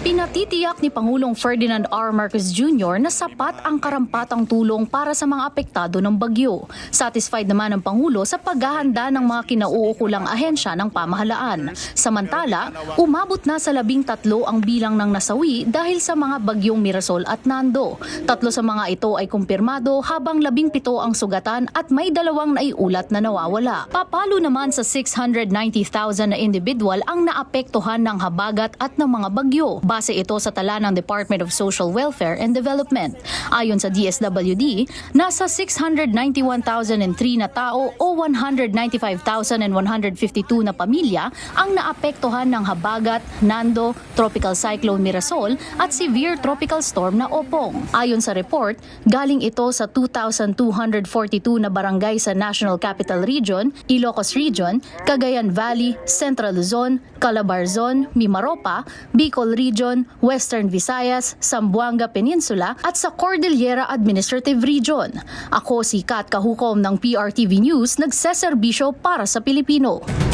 Pinatitiyak ni Pangulong Ferdinand R. Marcos Jr. na sapat ang karampatang tulong para sa mga apektado ng bagyo. Satisfied naman ang Pangulo sa paghahanda ng mga kinauukulang ahensya ng pamahalaan. Samantala, umabot na sa labing tatlo ang bilang ng nasawi dahil sa mga bagyong Mirasol at Nando. Tatlo sa mga ito ay kumpirmado habang labing pito ang sugatan at may dalawang naiulat na nawawala. Papalo naman sa 690,000 na individual ang naapektuhan ng habagat at ng mga bagyo. Base ito sa tala ng Department of Social Welfare and Development. Ayon sa DSWD, nasa 691,003 na tao o 195,152 na pamilya ang naapektuhan ng habagat, Nando, Tropical Cyclone Mirasol at Severe Tropical Storm na Opong. Ayon sa report, galing ito sa 2,242 na barangay sa National Capital Region, Ilocos Region, Cagayan Valley, Central Luzon, Calabar Zone, Mimaropa, Bicol Region, Western Visayas, Zamboanga Peninsula at sa Cordillera Administrative Region. Ako si Kat Kahukom ng PRTV News, nagseserbisyo para sa Pilipino.